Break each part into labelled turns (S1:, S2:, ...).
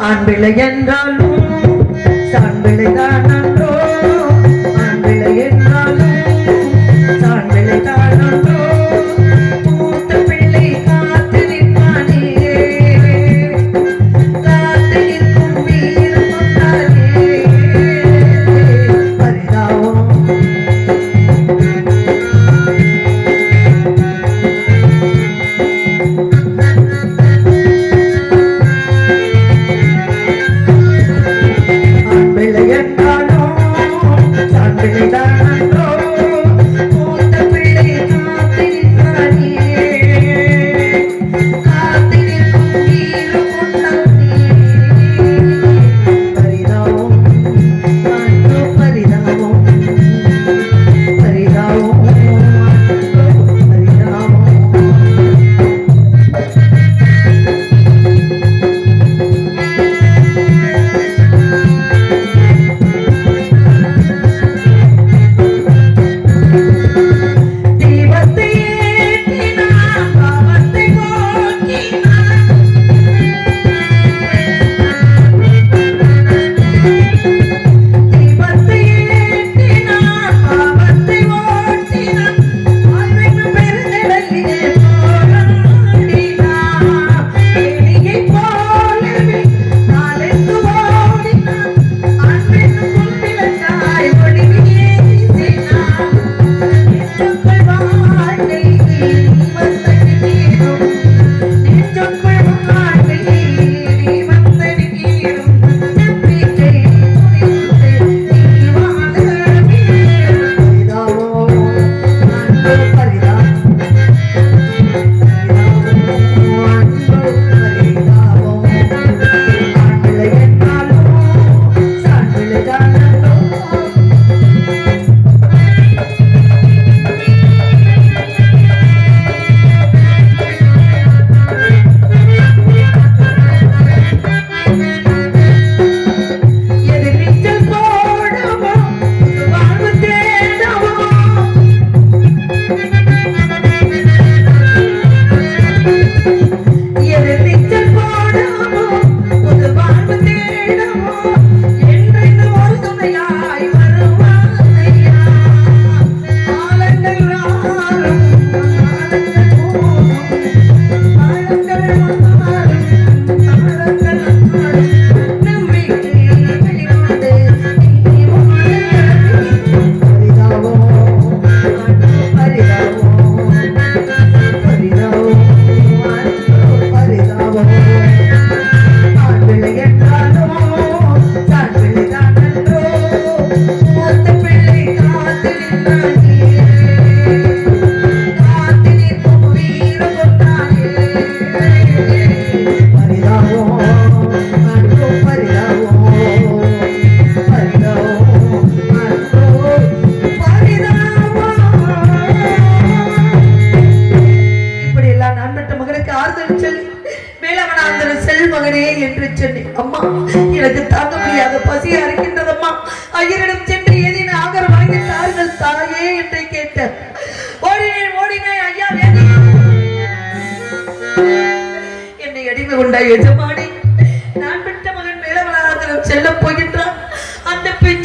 S1: ஆண் பிள்ளை என்றாலும் சாண் பிள்ளைதான்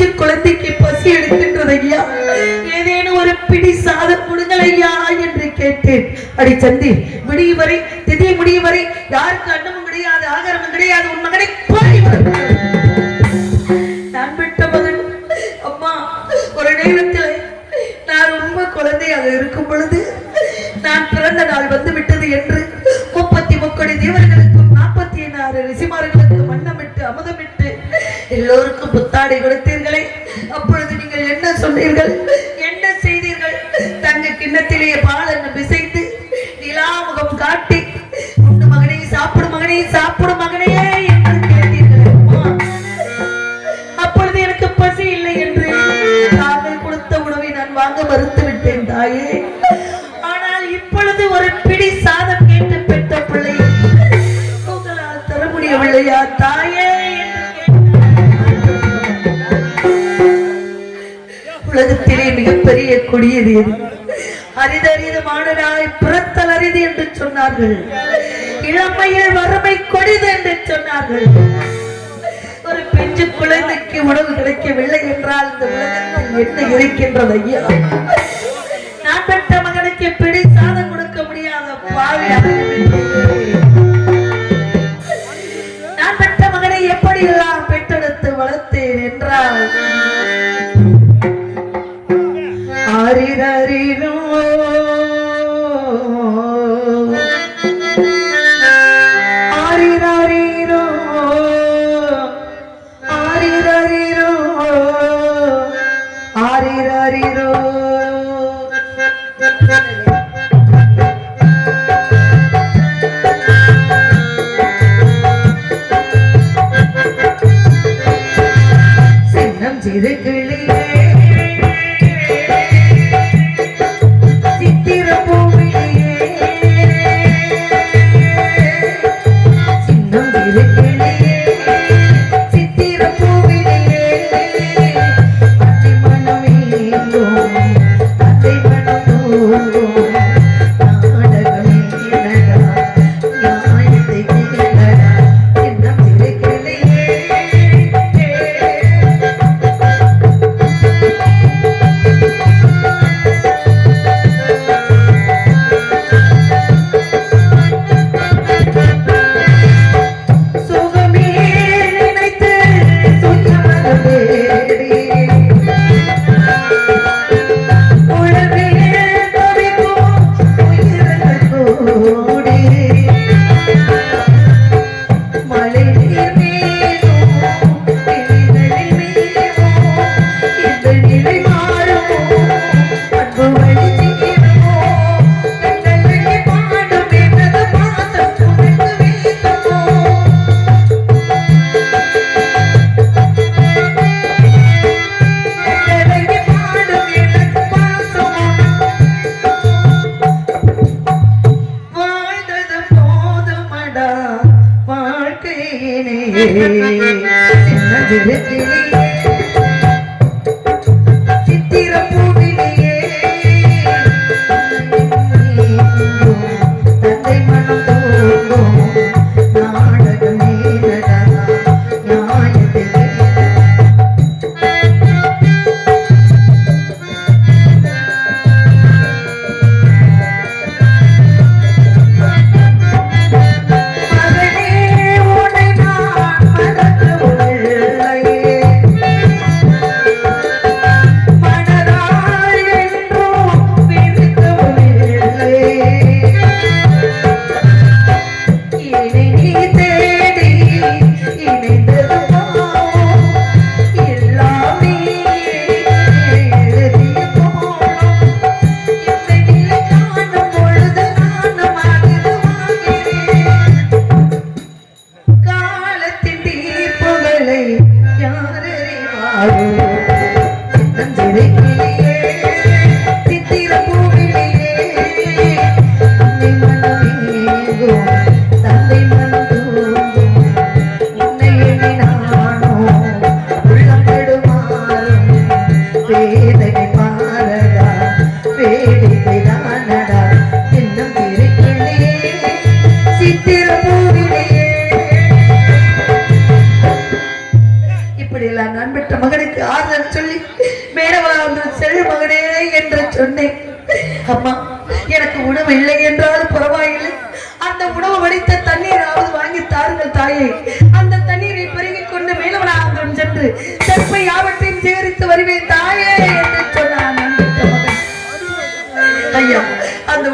S1: வயிற்று குழந்தைக்கு பசி எடுக்கின்றது ஐயா ஏதேனும் ஒரு பிடி சாதம் கொடுங்கள் ஐயா என்று கேட்டேன். அடி சந்தி விடிய வரை திதி முடிய வரை யாருக்கு அன்னமும் கிடையாது ஆகாரமும் கிடையாது உன் மகனை போய் நான் விட்ட மகன். அம்மா ஒரு நேரத்தில் நான் ரொம்ப குழந்தையாக இருக்கும் பொழுது நான் பிறந்த நாள் வந்து விட்டது என்று முப்பத்தி முக்கடி தேவர்களுக்கும் நாற்பத்தி ஆறு ரிசிமார்களுக்கும் வண்ணமிட்டு அமுதமிட்டு எல்லோருக்கும் புத்தாடை கொடுத்தீர்களே. அப்பொழுது நீங்கள் என்ன சொன்னீர்கள்? என்ன செய்தீர்கள்? தங்க கிண்ணத்திலேயே பால் பிசைத்து நிலாமுகம் காட்டி உண்டு மகனை சாப்பிடும் மகனையும் சாப்பிடும் கொடியது எது? அரிதறிது மாணனாய் புறத்தல் அரிது என்று சொன்னார்கள். இளமையில் வறுமை கொடிது என்று சொன்னார்கள். ஒரு பெஞ்சு குழந்தைக்கு உணவு கிடைக்கவில்லை என்றால் இந்த உலகத்தில் என்ன இருக்கின்றது ஐயா? நான் பெற்ற மகனுக்கு பிடி சாதம் கொடுக்க முடியாத பாவி நான் மகனை எப்படி எல்லாம் பெற்றெடுத்து வளர்த்தேன் என்றால் ஆரிரரிரோ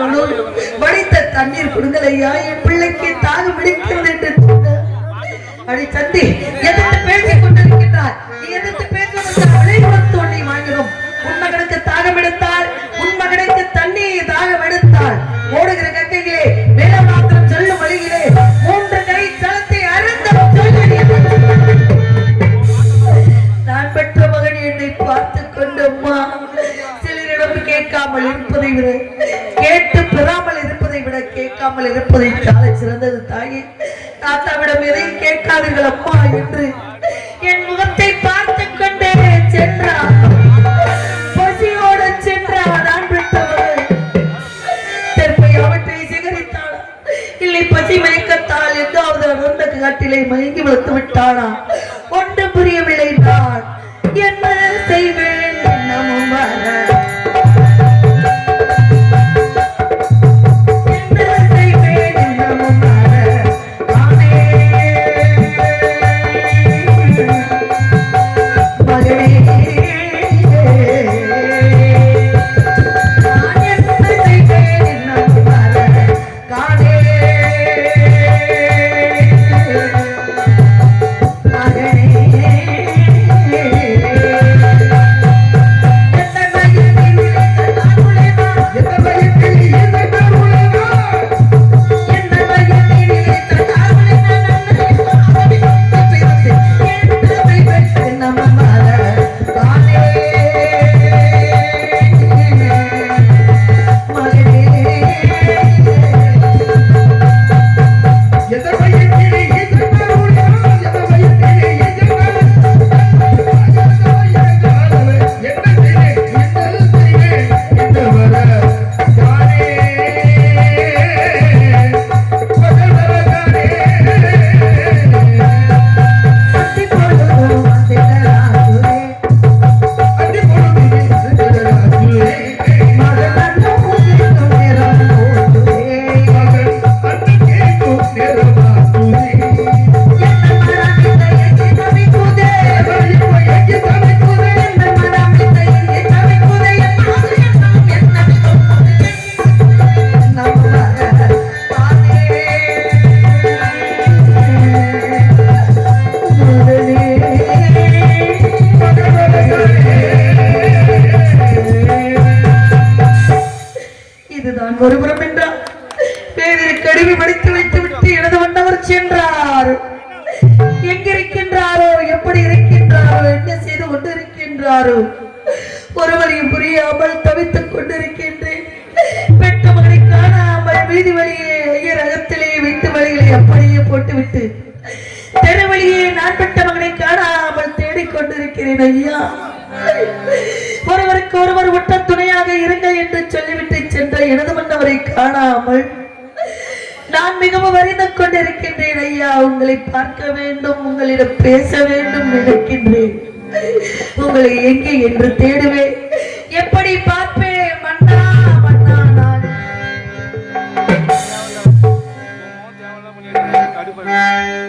S1: அந்த வடித்த தண்ணீர் கொடுங்கள் ஐயா என் பிள்ளைக்கு தாகம் பிடிக்கிறது என்று சொன்னார் அடி சந்தி எதிர்த்து பேசிக் கொண்டிருக்கின்றார் நீ எதிர்த்து பேசுவதற்கு விளைவுடன் தோண்டி வாங்கினோம். உன் மகனுக்கு தாகம் எடுத்தால் உன் மகனுக்கு தண்ணீர் தாகம் எடுத்தால். ஓடுகிற கங்கையிலே வேலமாத்திரம் சொல்லும் வழியிலே மூன்று கை தளத்தை அருந்த சொல்லி நான் பெற்ற மகன் என்னை பார்த்து கொண்டு அம்மா. கேட்காமல் இருப்பதை விட கேட்டு பெறாமல் இருப்பதை விட கேட்காமல் இருப்பதை சாலை சிறந்தது தாயே. தாத்தாவிடம் எதையும் கேட்காதீர்கள் அப்பா என்று என் முகத்தை பார்த்து கொண்டே சென்றார். பசியோடு விட்டவர்கள் தெற்பை அவற்றை சேகரித்தாள்? இல்லை பசி மயக்கத்தால் எங்காவது அடர்ந்த காட்டிலே மயங்கி விழுத்து விட்டானா? ஒன்று புரியவில்லை நான் என்ன செய்வேன்? குதிரைகளை அப்படியே போட்டுவிட்டு தெருவழியே நாட்பட்ட மகனை காணாமல் தேடிக்கொண்டிருக்கிறேன் ஐயா. ஒருவருக்கு ஒருவர் ஒட்ட துணையாக இருங்கள் என்று சொல்லிவிட்டு சென்ற எனது மன்னவரை காணாமல் நான் மிகவும் அறிந்து கொண்டிருக்கின்றேன் ஐயா. உங்களை பார்க்க வேண்டும் உங்களிடம் பேச வேண்டும் நினைக்கின்றேன். உங்களை எங்கே என்று தேடுவேன். எப்படி பார்ப்பேன் Thank you.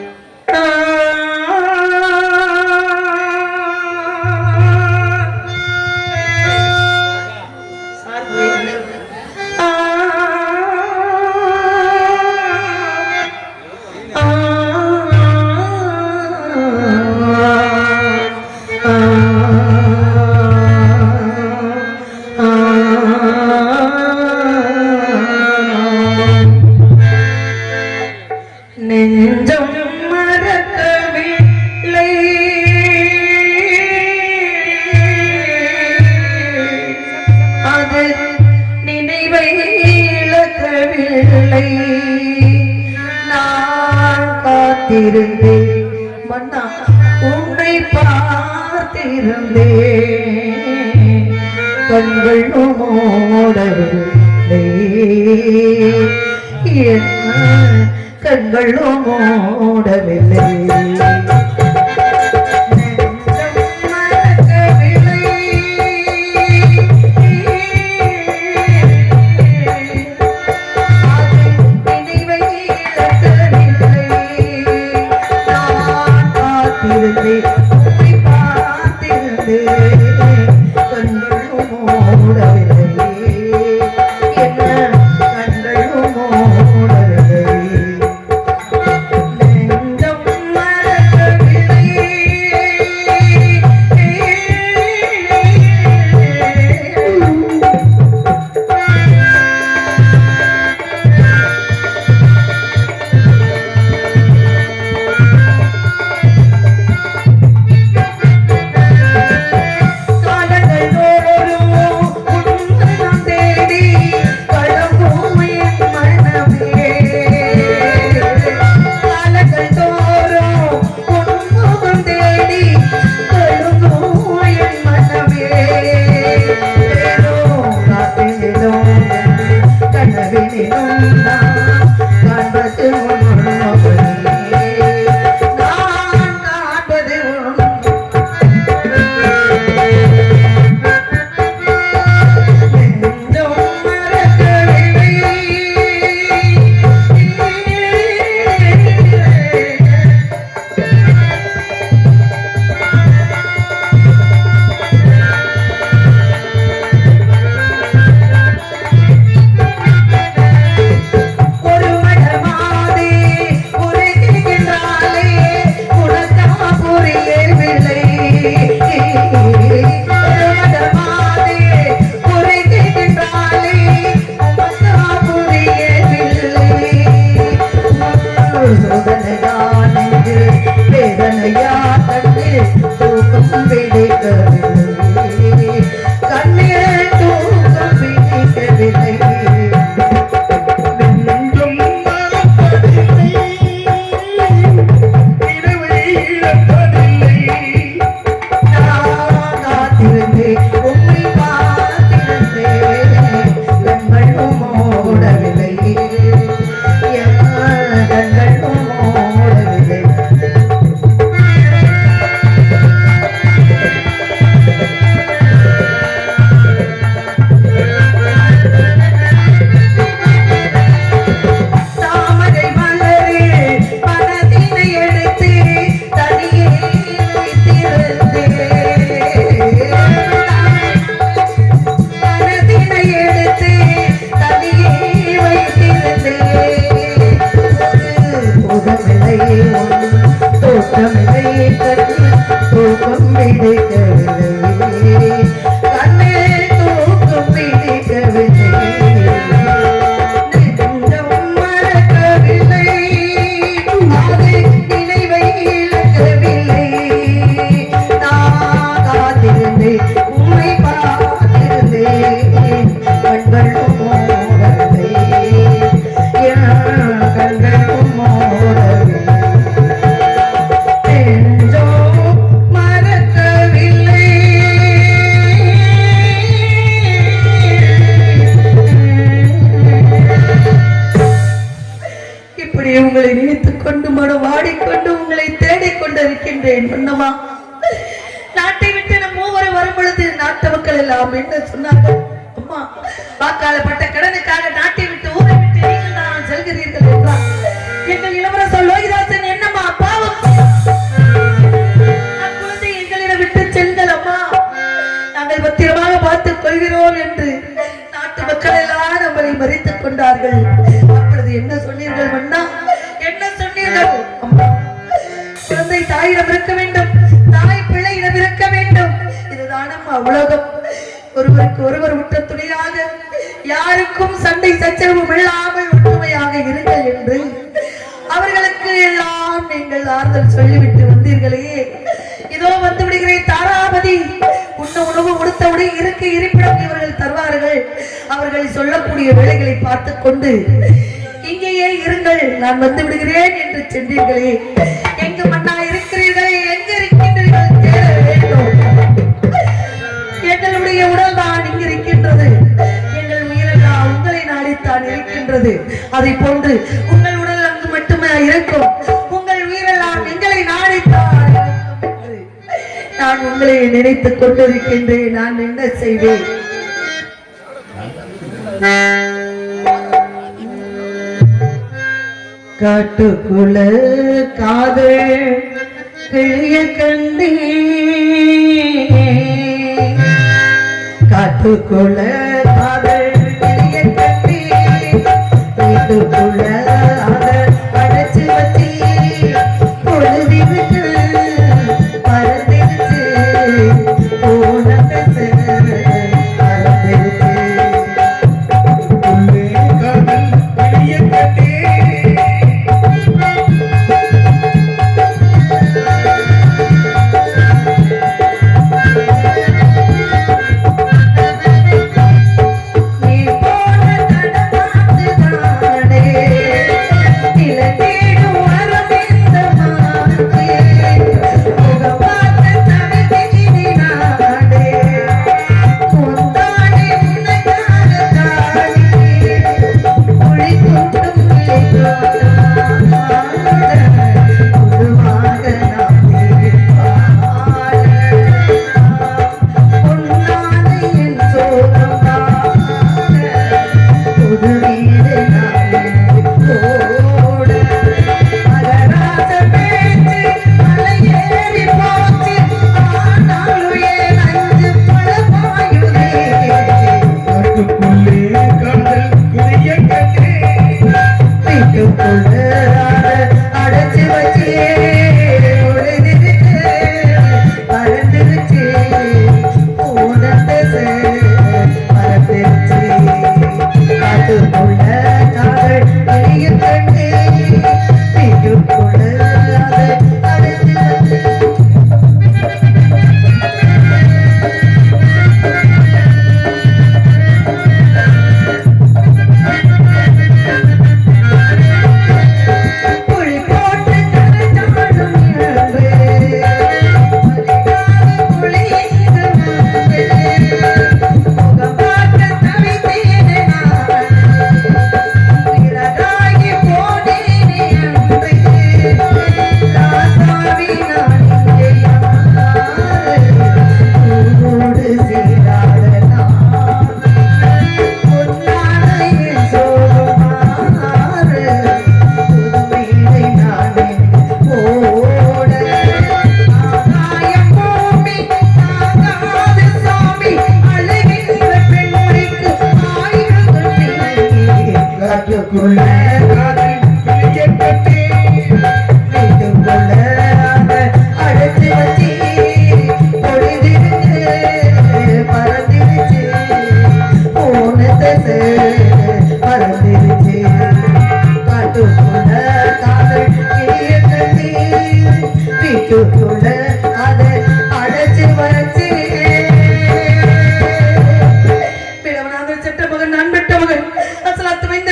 S1: பொழுது நாட்டு மக்கள் எல்லாம் என்ன சொன்னாங்க? அம்மா வாக்காளப்பட்ட கடனுக்காக நாட்டை விட்டு ஊரை விட்டு நீங்கள் நான் செல்கிறீர்கள் என்றார். எங்கள் இளவரசர் லோகிதாசன் என்னம்மா பாவம்? குழந்தை எங்களிடம் விட்டு செல்கள் அம்மா. நாங்கள் பத்திரமாக பார்த்துக் கொள்கிறோம் என்று நாட்டு மக்கள் எல்லாம் நம்மளை மறித்துக் கொண்டார்கள். அப்பொழுது என்ன சொன்னீர்கள் மன்னா? என்ன சொன்னீர்கள்? அம்மா குழந்தை தாயிடம் இருக்க வேண்டும். உலகம். ஒருவருக்கு ஒருவர் உற்ற துணையாக யாருக்கும் சண்டை சச்சரவு இல்லாமல் ஒற்றுமையாக இருங்கள் என்று அவர்களுக்கு எல்லாம் நீங்கள் ஆறுதல் சொல்லிவிட்டு வந்தீர்களே. இதோ வந்து விடுகிறேன் தாராபதி. உண்ண உணவு உடுத்தவுடன் இருக்க இருப்பிடம் இவர்கள் தருவார்கள். அவர்கள் சொல்லக்கூடிய வேலைகளை பார்த்து கொண்டு இங்கேயே இருங்கள். நான் வந்து விடுகிறேன் என்று சென்றீர்களே. எங்கு மன்னா இருக்கின்றது. எங்கள் உயிரெல்லாம் உங்களை நாடித்தான் இருக்கின்றது. அதை போன்று உங்கள் உடல் அங்கு மட்டுமே இருக்கும். உங்கள் உயிரெல்லாம் எங்களை நாடித்தான் நான் உங்களை நினைத்துக் கொண்டிருக்கின்றேன். நான் என்ன செய்வேன்? காட்டுக்குள்ள காதல் கிளிய கண்டே காட்டுக்குள்ள காதல் கிளிய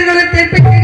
S1: அசலாத்து